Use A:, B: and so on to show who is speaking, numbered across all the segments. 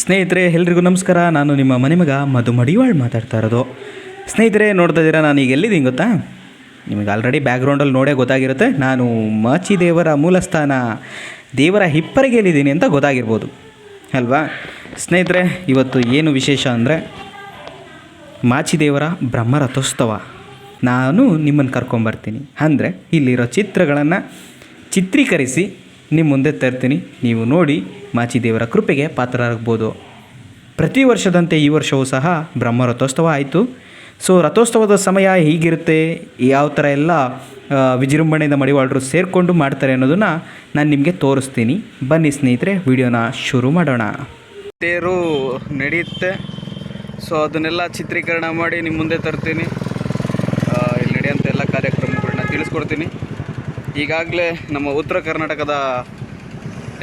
A: ಸ್ನೇಹಿತರೆ, ಎಲ್ರಿಗೂ ನಮಸ್ಕಾರ. ನಾನು ನಿಮ್ಮ ಮನೆ ಮಗ ಮಧು ಮಡಿವಾಳ್ ಮಾತಾಡ್ತಾ ಇರೋದು. ಸ್ನೇಹಿತರೆ, ನೋಡ್ತಾ ಇದ್ದೀರಾ, ನಾನು ಈಗ ಎಲ್ಲಿದ್ದೀನಿ ಗೊತ್ತಾ? ನಿಮಗೆ ಆಲ್ರೆಡಿ ಬ್ಯಾಕ್ಗ್ರೌಂಡಲ್ಲಿ ನೋಡೇ ಗೊತ್ತಾಗಿರುತ್ತೆ. ನಾನು ಮಾಚಿ ದೇವರ ಮೂಲಸ್ಥಾನ, ದೇವರ ಹಿಪ್ಪರಿಗೆಯಲ್ಲಿದ್ದೀನಿ ಅಂತ ಗೊತ್ತಾಗಿರ್ಬೋದು. ಅಲ್ವಾ? ಸ್ನೇಹಿತರೆ, ಇವತ್ತು ಏನು ವಿಶೇಷ ಅಂದರೆ, ಮಾಚಿದೇವರ ಬ್ರಹ್ಮ ರಥೋತ್ಸವ ನಾನು ನಿಮ್ಮನ್ನು ಕರ್ಕೊಂಬರ್ತೀನಿ. ಅಂದರೆ, ಇಲ್ಲಿರೋ ಚಿತ್ರಗಳನ್ನು ಚಿತ್ರೀಕರಿಸಿ ನಿಮ್ಮ ಮುಂದೆ ತರ್ತೀನಿ. ನೀವು ನೋಡಿ ಮಾಚಿದೇವರ ಕೃಪೆಗೆ ಪಾತ್ರರಾಗ್ಬೋದು ಪ್ರತಿ ವರ್ಷದಂತೆ ಈ ವರ್ಷವೂ ಸಹ ಬ್ರಹ್ಮ ರಥೋತ್ಸವ ಆಯಿತು. ಸೊ, ರಥೋತ್ಸವದ ಸಮಯ ಹೀಗಿರುತ್ತೆ. ಯಾವ ಥರ ಎಲ್ಲ ವಿಜೃಂಭಣೆಯಿಂದ ಮಡಿವಾಳರು ಸೇರಿಕೊಂಡು ಮಾಡ್ತಾರೆ ಅನ್ನೋದನ್ನು ನಾನು ನಿಮಗೆ ತೋರಿಸ್ತೀನಿ. ಬನ್ನಿ ಸ್ನೇಹಿತರೆ, ವಿಡಿಯೋನ ಶುರು ಮಾಡೋಣ. ತೇರು ನಡೆಯುತ್ತೆ. ಸೊ, ಅದನ್ನೆಲ್ಲ ಚಿತ್ರೀಕರಣ ಮಾಡಿ ನಿಮ್ಮ ಮುಂದೆ ತರ್ತೀನಿ. ಇಲ್ಲಿ ನಡೆಯುವಂಥ ಎಲ್ಲ ಕಾರ್ಯಕ್ರಮಗಳನ್ನ ತಿಳಿಸ್ಕೊಡ್ತೀನಿ. ಈಗಾಗಲೇ ನಮ್ಮ ಉತ್ತರ ಕರ್ನಾಟಕದ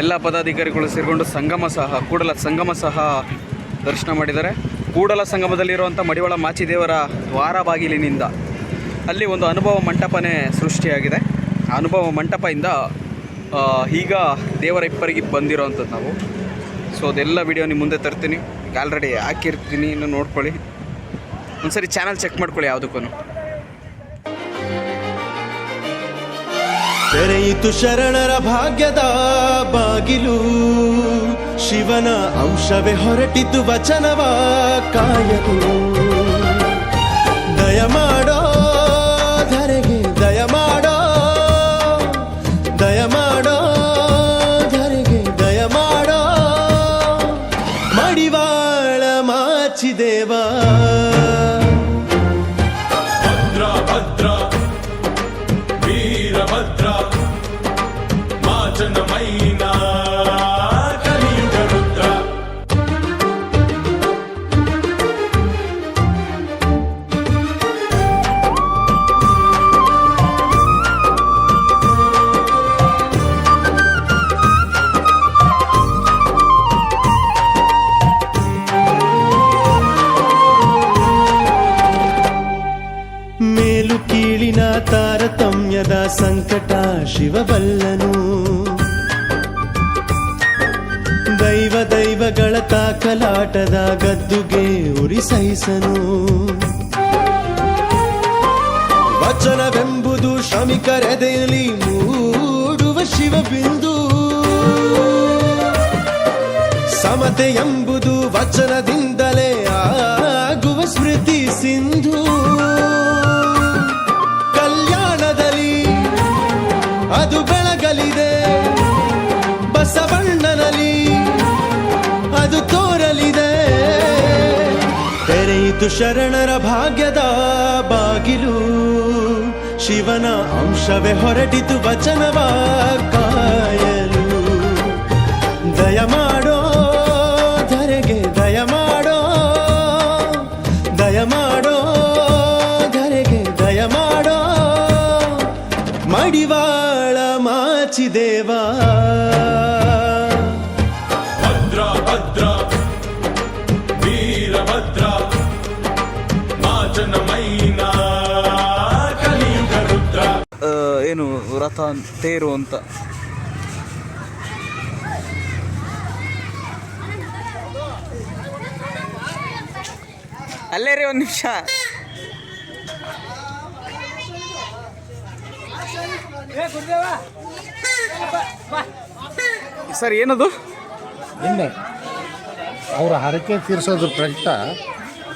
A: ಎಲ್ಲ ಪದಾಧಿಕಾರಿಗಳು ಸೇರಿಕೊಂಡು ಸಂಗಮ ಸಹ, ಕೂಡಲ ಸಂಗಮ ಸಹ ದರ್ಶನ ಮಾಡಿದ್ದಾರೆ. ಕೂಡಲ ಸಂಗಮದಲ್ಲಿರುವಂಥ ಮಡಿವಾಳ ಮಾಚಿದೇವರ ದ್ವಾರ ಬಾಗಿಲಿನಿಂದ ಅಲ್ಲಿ ಒಂದು ಅನುಭವ ಮಂಟಪನೇ ಸೃಷ್ಟಿಯಾಗಿದೆ. ಆ ಅನುಭವ ಮಂಟಪದಿಂದ ಈಗ ದೇವರ ಇಬ್ಬರಿಗೆ ಬಂದಿರೋವಂಥದ್ದು ನಾವು. ಸೊ ಅದೆಲ್ಲ ವಿಡಿಯೋ ನಿಮ್ಮ ಮುಂದೆ ತರ್ತೀನಿ. ಆಲ್ರೆಡಿ ಹಾಕಿರ್ತೀನಿ, ಇನ್ನು ನೋಡ್ಕೊಳ್ಳಿ. ಒಂದ್ಸರಿ ಚಾನಲ್ ಚೆಕ್ ಮಾಡ್ಕೊಳ್ಳಿ ಯಾವುದಕ್ಕೂ
B: ತೆರೆಯಿತು ಶರಣರ ಭಾಗ್ಯದ ಬಾಗಿಲು. ಶಿವನ ಅಂಶವೇ ಹೊರಟಿತು ವಚನವ ಕಾಯಲು ದಯ ಮಾಡೋ ಧರೆಗೆ ದಯ ಮಾಡೋ ಶಿವಬಲ್ಲನು. ದೈವ ದೈವಗಳ ತಾಕಲಾಟದ ಗದ್ದುಗೆ ಉರಿ ಸಹಿಸನು. ವಚನವೆಂಬುದು ಶ್ರಮಿಕರೆದೆಯಲ್ಲಿ ಮೂಡುವ ಶಿವಬಿಂದು. ಸಮತೆ ಎಂಬುದು ವಚನದಿಂದಲೇ ಆಗುವ ಶರಣರ ಭಾಗ್ಯದ ಬಾಗಿಲು. ಶಿವನ ಅಂಶವೇ ಹೊರಟಿತು ವಚನವ ಕಾಯಲು ದಯ ಮಾಡೋ ಧರೆಗೆ, ದಯ ಮಾಡೋ ದಯ ಮಾಡೋ ಧರೆಗೆ, ದಯ ಮಾಡೋ. ಮಡಿವಾಳ ಮಾಚಿದೇವಾ.
A: ಏನು ರಥ ತೇರು ಅಂತ. ಅಲ್ಲೇ ರೀ ಒಂದು ನಿಮಿಷ. ಸರ್ ಏನದು?
C: ನಿನ್ನೆ ಅವರ ಹರಕೆ ತೀರಿಸೋದ್ರ ಪ್ರಯುಕ್ತ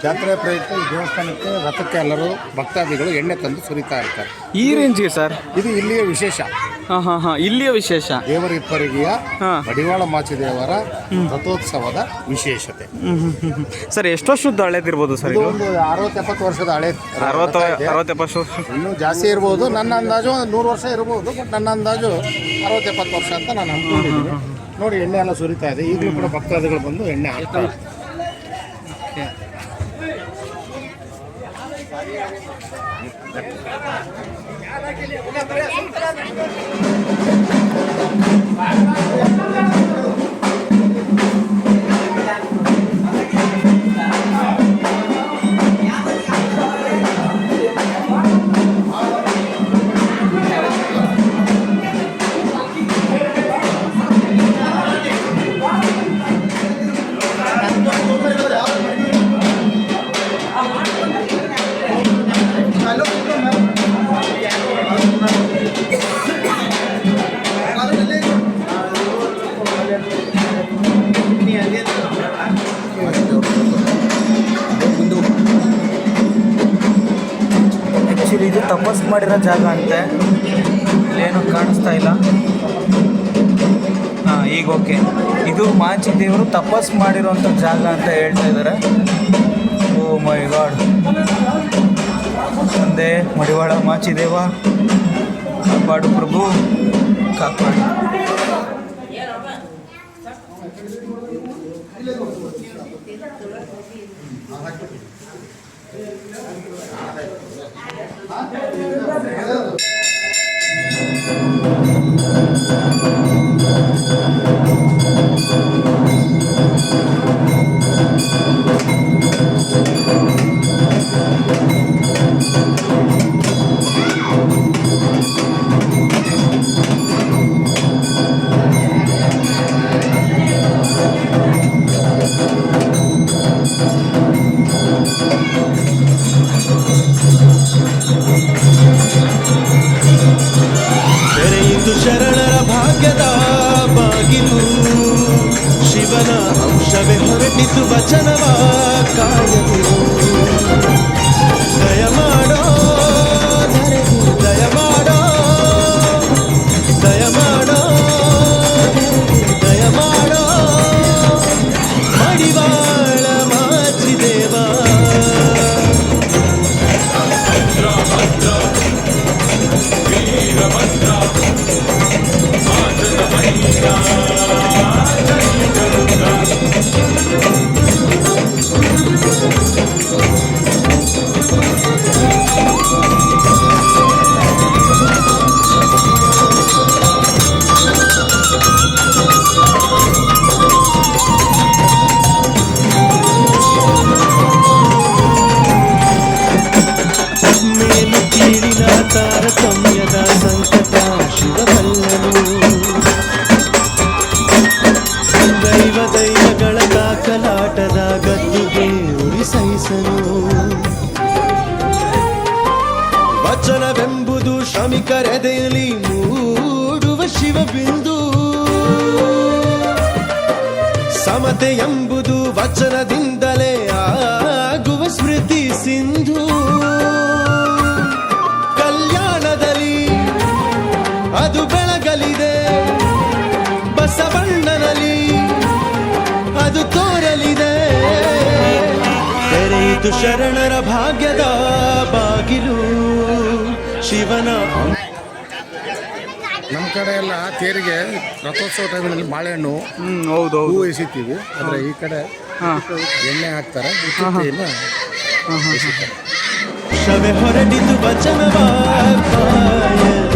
C: ಜಾತ್ರೆ ಪ್ರಯುಕ್ತ ಈ ದೇವಸ್ಥಾನಕ್ಕೆ ರಥಕ್ಕೆ ಎಲ್ಲರೂ ಭಕ್ತಾದಿಗಳು ಎಣ್ಣೆ ತಂದು ಸುರಿತಾ ಇರ್ತಾರೆ.
A: ಈ ರೇಂಜ್ಗೆ ಸರ್?
C: ಇದು ಇಲ್ಲಿಯ ವಿಶೇಷ.
A: ಹಾಂ ಹಾಂ ಹಾಂ ಇಲ್ಲಿಯ ವಿಶೇಷ.
C: ದೇವರ ಇಪ್ಪರಿಗೆಯ
A: ಅಡಿವಾಳ
C: ಮಡಿವಾಳ ಮಾಚಿದೇವರ ರಥೋತ್ಸವದ ವಿಶೇಷತೆ.
A: ಸರ್ ಎಷ್ಟು ವರ್ಷದ ಹಳೇದಿರ್ಬೋದು ಸರ್
C: ಇದು
A: ಇದು?
C: ಒಂದು ಅರವತ್ತು ಎಪ್ಪತ್ತು ವರ್ಷದ ಹಳೆ
A: ಅರವತ್ತು
C: ರಥ ಇದೆ.
A: ಅರವತ್ತು ಎಪ್ಪತ್ತು ವರ್ಷ.
C: ಇನ್ನೂ ಜಾಸ್ತಿ ಇರ್ಬೋದು. ನನ್ನ ಅಂದಾಜು ಒಂದು ನೂರು ವರ್ಷ ಇರ್ಬೋದು. ಬಟ್ ನನ್ನ ಅಂದಾಜು ಅರವತ್ತು ಎಪ್ಪತ್ತು ವರ್ಷ ಅಂತ ನಾನು ಅನ್ಕೊಂಡಿದ್ದೀನಿ ನೋಡಿ ಎಣ್ಣೆ ಎಲ್ಲ ಸುರಿತಾ ಇದೆ. ಈಗಲೂ ಕೂಡ ಭಕ್ತಾದಿಗಳು ಬಂದು ಎಣ್ಣೆ ಹಾಕ್ತಾರೆ.
D: Thank you.
A: ತಪಸ್ ಮಾಡಿರೋ ಜಾಗ ಅಂತೆ. ಇಲ್ಲೇನು ಕಾಣಿಸ್ತಾ ಇಲ್ಲ. ಹಾಂ, ಈಗ ಓಕೆ. ಇದು ಮಾಂಚಿ ದೇವರು ತಪಸ್ ಮಾಡಿರೋಂಥ ಜಾಗ ಅಂತ ಹೇಳ್ತಾ ಇದ್ದಾರೆ. Oh my god. ತಂದೆ ಮಡಿವಾಳ ಮಾಚಿದೇವ ಕಾಪಾಡು ಪ್ರಭು, ಕಾಪಾಡು.
B: Amen. ಅಂಶವೇ ಹೊರಟಿತು ವಚನವ ಕಾಯಲು ದಯಮಾಡೋ ಉರಿಸೈಸನು ವಚನವೆಂಬುದು ಶ್ರಮಿಕರೆದೆಯಲ್ಲಿ ಮೂಡುವ ಶಿವಬಿಂದು ಸಮತೆ ಎಂಬುದು ವಚನದಿಂದಲೇ ಆಗುವ ಸ್ಮೃತಿ ಸಿಂಧು ತೆರೆಯಿತು ಶರಣರ ಭಾಗ್ಯದ ಬಾಗಿಲು ಶಿವನ
C: ನಮ್ಮ ಕಡೆ ಎಲ್ಲ ತೇರಿಗೆ ರಥೋತ್ಸವ ಟೈಮಿನಲ್ಲಿ ಬಾಳೆಹಣ್ಣು
A: ಹ್ಞೂ ಹೌದು
C: ಹೂ ಎಸಿತೀವಿ ಅಂದರೆ ಈ ಕಡೆ
A: ಹಾಂ.
C: ಎಣ್ಣೆ ಹಾಕ್ತಾರೆ
B: ಶವೆ ಹೊರಟಿತು ವಚನವ ಕಾಯಲು